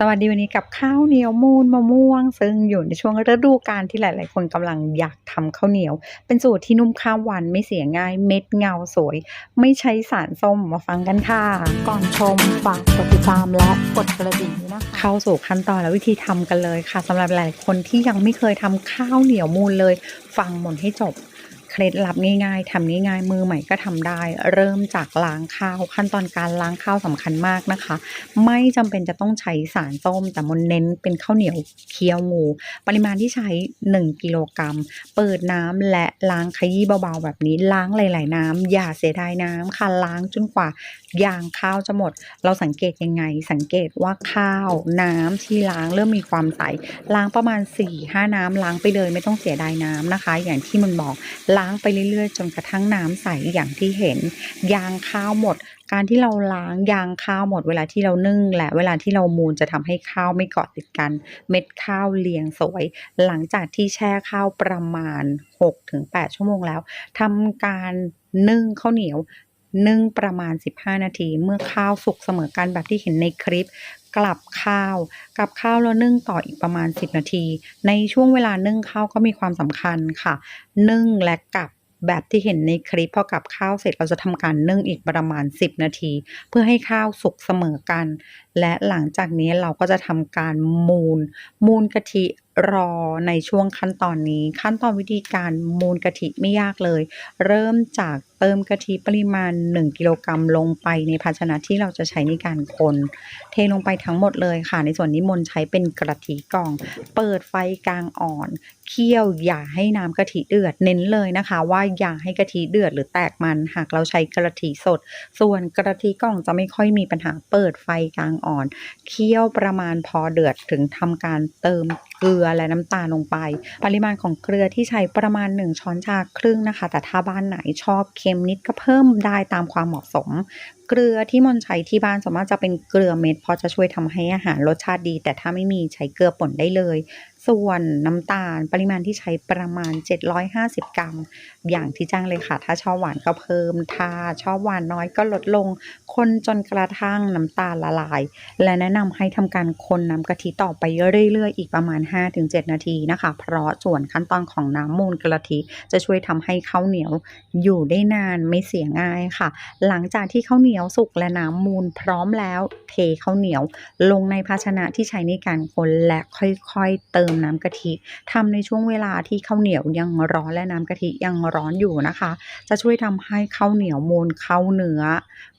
สวัสดีวันนี้กับข้าวเหนียวมูนมะม่วง ซึ่งอยู่ในช่วงฤดูกาลที่หลาย ๆ คนกำลังอยากทำข้าวเหนียว เป็นสูตรที่นุ่มข้ามวันไม่เสียง่ายเม็ดเงาสวย ไม่ใช้สารส้มมาฟังกันค่ะ ก่อนชมฝากกดติดตามและกดกระดิ่งด้วยนะคะเข้าสู่ขั้นตอนและวิธีทำกันเลยค่ะสำหรับหลายคนที่ยังไม่เคยทำข้าวเหนียวมูนเลย ฟังหมดให้จบเค ล็ดลับง่ายๆทำง่ายๆ มือใหม่ก็ทำได้ เริ่มจากล้างข้าว ขั้นตอนการล้างข้าวสำคัญมากนะคะ ไม่จำเป็นจะต้องใช้สารส้ม แต่มนเน้นเป็นข้าวเหนียวเคี่ยวงู ปริมาณที่ใช้ 1 กิโลกรัม เปิดน้ำและล้างขยี้เบาๆ แบบนี้ ล้างหลาย ๆ น้ำอย่าเสียดายน้ำค่ะ ล้างจนกว่ายางข้าวจะหมด เราสังเกตยังไง สังเกตว่าข้าวน้ำที่ล้างเริ่มมีความใส ล้างประมาณ4-5น้ำล้างไปเลยไม่ต้องเสียดายน้ำนะคะ อย่างที่มันบอกล้างไปเรื่อยๆ จนกระทั่งน้ำใสอย่างที่เห็น ยางข้าวหมด การที่เราล้างยางข้าวหมด เวลาที่เรานึ่งและเวลาที่เรามูนจะทำให้ข้าวไม่เกาะติดกัน เม็ดข้าวเรียงสวย หลังจากที่แช่ข้าวประมาณ 6-8 ชั่วโมงแล้วทำการนึ่งข้าวเหนียว นึ่งประมาณ 15 นาที เมื่อข้าวสุกเสมอกันแบบที่เห็นในคลิป กลับข้าวกลับข้าวแล้วนึ่งต่ออีกประมาณ 10 นาที ในช่วงเวลานึ่งข้าวก็มีความสำคัญค่ะ นึ่งและกลับแบบที่เห็นในคลิปพอกลับข้าวเสร็จเราจะทำการนึ่งอีกประมาณ 10 นาที เพื่อให้ข้าวสุกเสมอกัน และหลังจากนี้เราก็จะทำการมูน มูนกะทิ รอในช่วงขั้นตอนนี้ ขั้นตอนวิธีการมูนกะทิไม่ยากเลย เริ่มจากเติมกะทิปริมาณ 1 กิโลกรัมลงไปในภาชนะที่เราจะใช้ในการคนเทลงไปทั้งหมดเลยค่ะ ในส่วนนี้มนใช้เป็นกะทิกล่อง เปิดไฟกลางอ่อน เคี่ยวอย่าให้น้ำกะทิเดือด เน้นเลยนะคะ ว่าอย่าให้กะทิเดือดหรือแตกมันหากเราใช้กะทิสด ส่วนกะทิกล่องจะไม่ค่อยมีปัญหาเปิดไฟกลางอ่อน เคี่ยวประมาณพอเดือดถึงทำการเติมเกลือและน้ำตาลลงไป ปริมาณของเกลือที่ใช้ประมาณ 1 ช้อนชาครึ่งนะคะ แต่ถ้าบ้านไหนชอบเค็มนิดก็เพิ่มได้ตามความเหมาะสม เกลือที่มนใช้ที่บ้านส่วนมากจะเป็นเกลือเม็ดเพราะจะช่วยทำให้อาหารรสชาติดี แต่ถ้าไม่มีใช้เกลือป่นได้เลย ส่วนน้ำตาลปริมาณที่ใช้ประมาณ 750 กรัม อย่างที่จ้างเลยค่ะ ถ้าชอบหวานก็เพิ่ม ถ้าชอบหวานน้อยก็ลดลง คนจนกระทั่งน้ำตาลละลาย และแนะนำให้ทำการคนน้ำกะทิต่อไปเรื่อยๆ อีกประมาณ 5-7 นาทีนะคะ เพราะส่วนขั้นตอนของน้ำมูลกะทิจะช่วยทำให้ข้าวเหนียวอยู่ได้นานไม่เสียง่ายค่ะ หลังจากที่ข้าวเหนียวสุกและน้ำมูลพร้อมแล้วเทข้าวเหนียว ลงในภาชนะที่ใช้ในการคนและค่อยๆเติมน้ำกะทิทำในช่วงเวลาที่ข้าวเหนียวยังร้อนและน้ำกะทิยังร้อนอยู่นะคะ จะช่วยทำให้ข้าวเหนียวมูลเข้าเนื้อ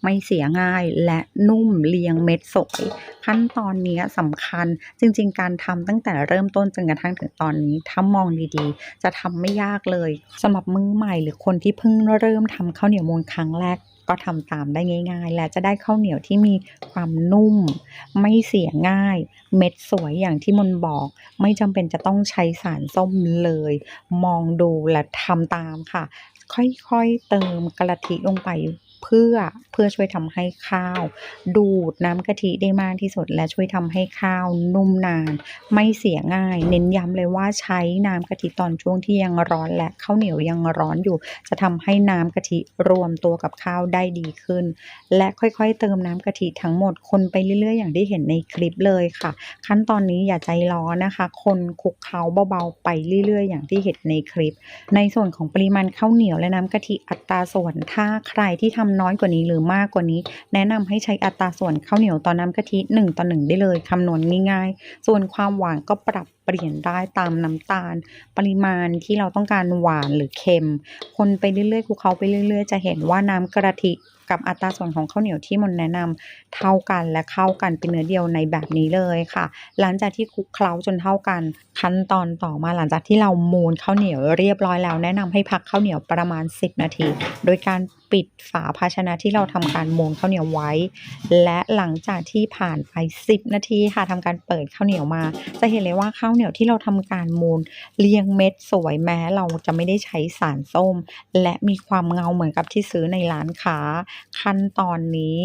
ไม่เสียง่ายและนุ่มเรียงเม็ดสวยขั้นตอนนี้สำคัญจริง ๆ การทำตั้งแต่เริ่มต้นจนกระทั่งถึงตอนนี้ถ้ามองดีๆ จะทำไม่ยากเลยสำหรับมือใหม่หรือคนที่เพิ่งเริ่มทำข้าวเหนียวมูลครั้งแรกก็ทำตามได้ง่าย ๆ และจะได้ข้าวเหนียวที่มีความนุ่ม ไม่เสียง่าย เม็ดสวยอย่างที่มนบอก ไม่จำเป็นจะต้องใช้สารส้มเลย มองดูและทำตามค่ะ ค่อยๆเติมกะทิลงไป เพื่อเพื่อช่วยทำให้ข้าว ดูดน้ำกะทิได้มากที่สุด และช่วยทำให้ข้าวนุ่มนาน ไม่เสียง่าย เน้นย้ำเลยว่าใช้น้ำกะทิตอนช่วงที่ยังร้อนและข้าวเหนียวยังร้อนอยู่ จะทำให้น้ำกะทิรวมตัวกับข้าวได้ดีขึ้น และค่อยๆ เติมน้ำกะทิทั้งหมดคนไปเรื่อยๆ อย่างที่เห็นในคลิปเลยค่ะ ขั้นตอนนี้อย่าใจร้อนนะคะ คนคลุกเคล้าเบาๆไปเรื่อยๆ อย่างที่เห็นในคลิป ในส่วนของปริมาณข้าวเหนียวและน้ำกะทิอัตราส่วนถ้าใครที่ทำน้อยกว่านี้หรือมากกว่านี้ แนะนำให้ใช้อัตราส่วนข้าวเหนียวต่อน้ำกะทิ1ต่อ1ได้เลยคำนวณง่ายๆ ส่วนความหวานก็ปรับ ปลี่ยนได้ตามน้ำตาล ปริมาณที่เราต้องการหวานหรือเค็ม คนไปเรื่อยๆคลุกเคล้าไปเรื่อย ๆ จะเห็นว่าน้ำกะทิกับอัตราส่วนของข้าวเหนียวที่มนแนะนำเท่ากันและเข้ากันเป็นเนื้อเดียวในแบบนี้เลยค่ะ หลังจากที่คลุกเคล้าจนเท่ากัน ขั้นตอนต่อมาหลังจากที่เรามูนข้าวเหนียวเรียบร้อยแล้ว แนะนำให้พักข้าวเหนียวประมาณ 10 นาที โดยการปิดฝาภาชนะที่เราทำการมูนข้าวเหนียวไว้ และหลังจากที่ผ่านไป 10 นาทีค่ะทำการเปิดข้าวเหนียวมา จะเห็นเลยว่าข้าวเหนียวที่เราทำการมูนเรียงเม็ดสวยแม้เราจะไม่ได้ใช้สารส้ม และมีความเงาเหมือนกับที่ซื้อในร้านค้า ขั้นตอนนี้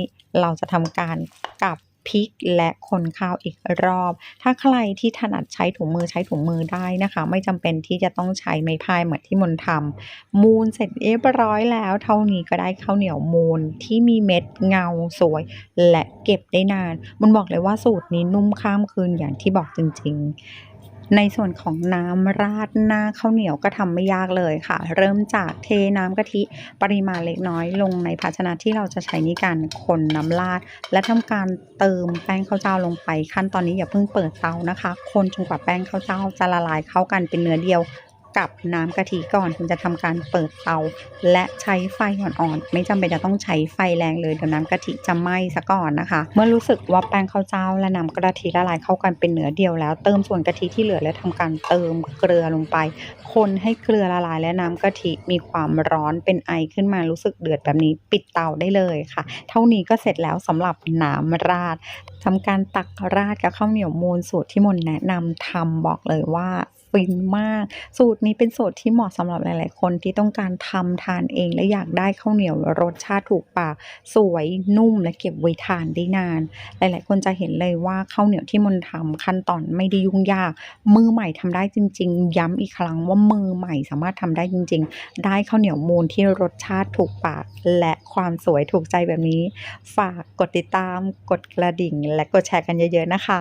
เราจะทำการกลับพลิกและคนข้าวอีกรอบ ถ้าใครที่ถนัดใช้ถุงมือใช้ถุงมือได้นะคะ ไม่จำเป็นที่จะต้องใช้ไม้พายเหมือนที่มนทำมูลเสร็จเรียบร้อยแล้ว เท่านี้ก็ได้ข้าวเหนียวมูลที่มีเม็ดเงาสวย และเก็บได้นาน มันบอกเลยว่าสูตรนี้นุ่มข้ามคืนอย่างที่บอกจริง ๆ ในส่วนของน้ำราดหน้าข้าวเหนียวก็ทำไม่ยากเลยค่ะ เริ่มจากเทน้ำกะทิปริมาณเล็กน้อยลงในภาชนะที่เราจะใช้ในการคนน้ำราด และทำการเติมแป้งข้าวเจ้าลงไป ขั้นตอนนี้อย่าเพิ่งเปิดเตานะคะ คนจนกว่าแป้งข้าวเจ้าจะละลายเข้ากันเป็นเนื้อเดียว กับน้ำกะทิก่อนถึงจะทำการเปิดเตา และใช้ไฟอ่อนๆไม่จำเป็นจะต้องใช้ไฟแรงเลยเดี๋ยวน้ำกะทิจะไหม้ซะก่อนนะคะ เมื่อรู้สึกว่าแป้งข้าวเจ้าและน้ำกะทิละลายเข้ากันเป็นเนื้อเดียวแล้ว เติมส่วนกะทิที่เหลือและทำการเติมเกลือลงไป คนให้เกลือละลายและน้ำกะทิมีความร้อนเป็นไอขึ้นมารู้สึกเดือดแบบนี้ปิดเตาได้เลยค่ะ เท่านี้ก็เสร็จแล้วสำหรับน้ำราดทำการตักราดกับข้าวเหนียวมูลสูตรที่มนแนะนำทำบอกเลยว่า ฟินมาก สูตรนี้เป็นสูตรที่เหมาะสำหรับหลาย ๆ คนที่ต้องการทำทานเองและอยากได้ข้าวเหนียวรสชาติถูกปาก สวยนุ่มและเก็บไว้ทานได้นาน หลาย ๆ คนจะเห็นเลยว่าข้าวเหนียวที่มนทำขั้นตอนไม่ได้ยุ่งยาก มือใหม่ทำได้จริง ๆ ย้ำอีกครั้งว่ามือใหม่สามารถทำได้จริง ๆ ได้ข้าวเหนียวมูลที่รสชาติถูกปาก และความสวยถูกใจแบบนี้ ฝากกดติดตามกดกระดิ่ง และกดแชร์กันเยอะ ๆ นะคะ